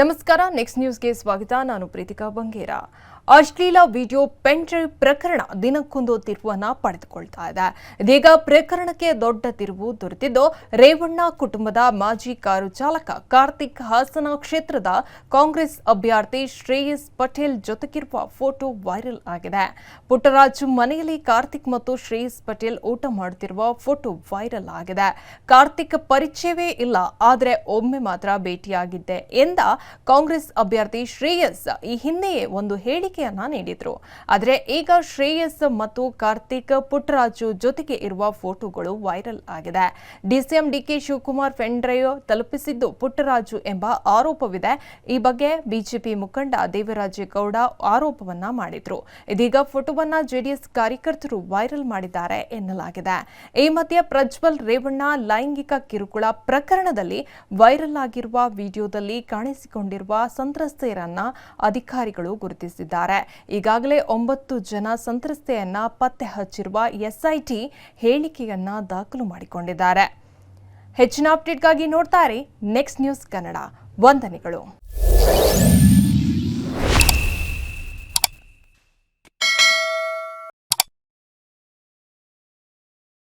ನಮಸ್ಕಾರ ನೆಕ್ಸ್ಟ್ ನ್ಯೂಸ್ಗೆ ಸ್ವಾಗತ. ನಾನು ಪ್ರೀತಿಕಾ ಬಂಗೇರ. ಅಶ್ಲೀಲ ವಿಡಿಯೋ ಡ್ರೈವ್ ಪ್ರಕರಣ ದಿನಕ್ಕೊಂದು ತಿರುವನ್ನ ಪಡೆದುಕೊಳ್ತಾ ಇದೆ. ಇದೀಗ ಪ್ರಕರಣಕ್ಕೆ ದೊಡ್ಡ ತಿರುವು ದೊರೆತಿದ್ದು ರೇವಣ್ಣ ಕುಟುಂಬದ ಮಾಜಿ ಕಾರು ಚಾಲಕ ಕಾರ್ತಿಕ್ ಹಾಸನ ಕ್ಷೇತ್ರದ ಕಾಂಗ್ರೆಸ್ ಅಭ್ಯರ್ಥಿ ಶ್ರೇಯಸ್ ಪಟೇಲ್ ಜೊತೆಗಿರುವ ಫೋಟೋ ವೈರಲ್ ಆಗಿದೆ. ಪುಟ್ಟರಾಜು ಮನೆಯಲ್ಲಿ ಕಾರ್ತಿಕ್ ಮತ್ತು ಶ್ರೇಯಸ್ ಪಟೇಲ್ ಊಟ ಮಾಡುತ್ತಿರುವ ಫೋಟೋ ವೈರಲ್ ಆಗಿದೆ. ಕಾರ್ತಿಕ್ ಪರಿಚಯವೇ ಇಲ್ಲ, ಆದರೆ ಒಮ್ಮೆ ಮಾತ್ರ ಭೇಟಿಯಾಗಿದ್ದೆ ಎಂದ ಕಾಂಗ್ರೆಸ್ ಅಭ್ಯರ್ಥಿ ಶ್ರೇಯಸ್ ಈ ಹಿಂದೆಯೇ ಒಂದು ಹೇಳಿಕೆಯನ್ನ ನೀಡಿದ್ರು. ಆದರೆ ಈಗ ಶ್ರೇಯಸ್ ಮತ್ತು ಕಾರ್ತಿಕ್ ಪುಟ್ಟರಾಜು ಜೊತೆಗೆ ಇರುವ ಫೋಟೋಗಳು ವೈರಲ್ ಆಗಿದೆ. ಡಿಸಿಎಂ ಡಿಕೆ ಶಿವಕುಮಾರ್ ಫೆಂಡ್ರೆಯೋ ತಲುಪಿಸಿದ್ದು ಪುಟ್ಟರಾಜು ಎಂಬ ಆರೋಪವಿದೆ. ಈ ಬಗ್ಗೆ ಬಿಜೆಪಿ ಮುಖಂಡ ದೇವರಾಜೇಗೌಡ ಆರೋಪವನ್ನ ಮಾಡಿದ್ರು. ಇದೀಗ ಫೋಟೋವನ್ನ ಜೆಡಿಎಸ್ ಕಾರ್ಯಕರ್ತರು ವೈರಲ್ ಮಾಡಿದ್ದಾರೆ ಎನ್ನಲಾಗಿದೆ. ಈ ಮಧ್ಯೆ ಪ್ರಜ್ವಲ್ ರೇವಣ್ಣ ಲೈಂಗಿಕ ಕಿರುಕುಳ ಪ್ರಕರಣದಲ್ಲಿ ವೈರಲ್ ಆಗಿರುವ ವಿಡಿಯೋದಲ್ಲಿ ಕಾಣಿಸಿಕೊಂಡಿರುವ ಸಂತ್ರಸ್ತೆಯರನ್ನ ಅಧಿಕಾರಿಗಳು ಗುರುತಿಸಿದ್ದಾರೆ. ಈಗಾಗಲೇ ಒಂಬತ್ತು ಜನ ಸಂತ್ರಸ್ತೆಯನ್ನ ಪತ್ತೆ ಹಚ್ಚಿರುವ ಎಸ್ಐಟಿ ಹೇಳಿಕೆಯನ್ನ ದಾಖಲು ಮಾಡಿಕೊಂಡಿದ್ದಾರೆ. ಹೆಚ್ಚಿನ ಅಪ್ಡೇಟ್ಗಾಗಿ ನೋಡ್ತಾರೆ ನೆಕ್ಸ್ಟ್ ನ್ಯೂಸ್ ಕನ್ನಡ. ವಂದನೆಗಳು.